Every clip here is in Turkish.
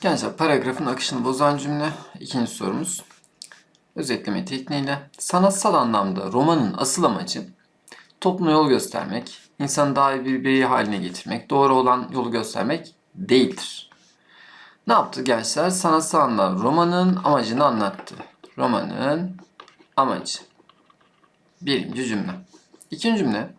Gençler paragrafın akışını bozan cümle ikinci sorumuz. Özetleme tekniğiyle sanatsal anlamda romanın asıl amacı topluma yol göstermek, insanı daha iyi bir birey haline getirmek, doğru olan yolu göstermek değildir. Ne yaptı gençler? Sanatsal anlamda romanın amacını anlattı. Romanın amacı. Birinci cümle. İkinci cümle.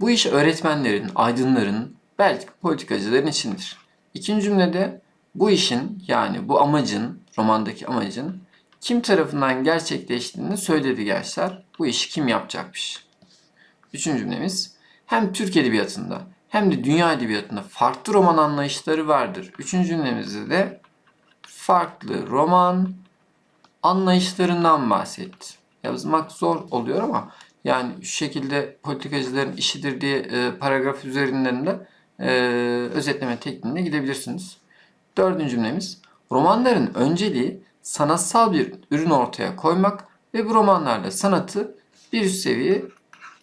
Bu iş öğretmenlerin, aydınların, belki politikacıların içindir. İkinci cümlede bu işin yani bu amacın, romandaki amacın kim tarafından gerçekleştiğini söyledi gençler. Bu işi kim yapacakmış? Üçüncü cümlemiz hem Türk Edebiyatı'nda hem de dünya edebiyatında farklı roman anlayışları vardır. Üçüncü cümlemizde de farklı roman anlayışlarından bahsetti. Yazmak zor oluyor ama yani şu şekilde politikacıların işidir diye e, paragraf üzerinden de e, özetleme tekniğine gidebilirsiniz. Dördüncü cümlemiz romanların önceliği sanatsal bir ürün ortaya koymak ve bu romanlarla sanatı bir üst seviyeye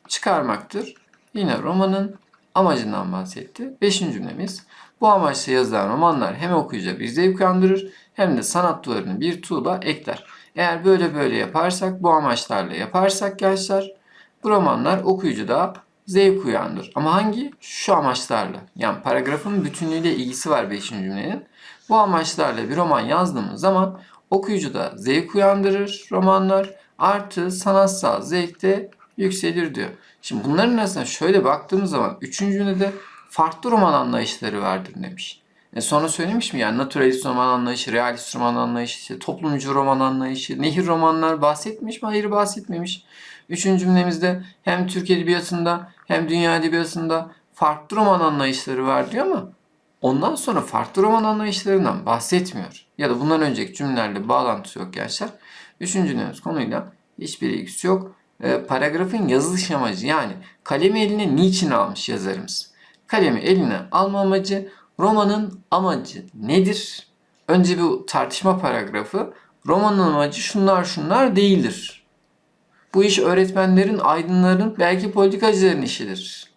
çıkarmaktır. Yine romanın amacından bahsetti. Beşinci cümlemiz bu amaçla yazılan romanlar hem okuyucuya bir zevk uyandırır hem de sanat duvarını bir tuğla ekler. Eğer böyle böyle yaparsak, bu amaçlarla yaparsak gençler bu romanlar okuyucuda zevk uyandır. Ama hangi? Şu amaçlarla. Yani paragrafın bütünlüğüyle ilgisi var 5. cümlenin. Bu amaçlarla bir roman yazdığımız zaman okuyucuda zevk uyandırır romanlar. Artı sanatsal zevkte yükselir diyor. Şimdi bunların arasında şöyle baktığımız zaman 3. cümlede farklı roman anlayışları vardır demiş. E sonra söylemiş mi yani naturalist roman anlayışı, realist roman anlayışı, işte toplumcu roman anlayışı, nehir romanlar bahsetmiş mi? Hayır bahsetmemiş. Üçüncü cümlemizde hem Türk Edebiyatı'nda hem dünya edebiyatında farklı roman anlayışları var diyor ama ondan sonra farklı roman anlayışlarından bahsetmiyor. Ya da bundan önceki cümlelerle bağlantısı yok gençler. Üçüncü cümlemiz konuyla hiçbir ilgisi yok. E, paragrafın yazılış amacı yani kalemi eline niçin almış yazarımız? Kalemi eline alma amacı romanın amacı nedir? Önce bu tartışma paragrafı romanın amacı şunlar şunlar değildir. Bu iş öğretmenlerin, aydınların, belki politikacıların işidir.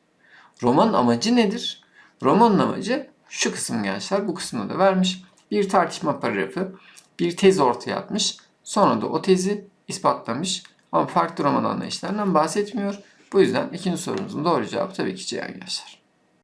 Romanın amacı nedir? Romanın amacı şu kısım gençler, bu kısmını da vermiş. Bir tartışma paragrafı, bir tez ortaya atmış. Sonra da o tezi ispatlamış. Ama farklı roman anlayışlarından bahsetmiyor. Bu yüzden ikinci sorumuzun doğru cevabı tabii ki C gençler.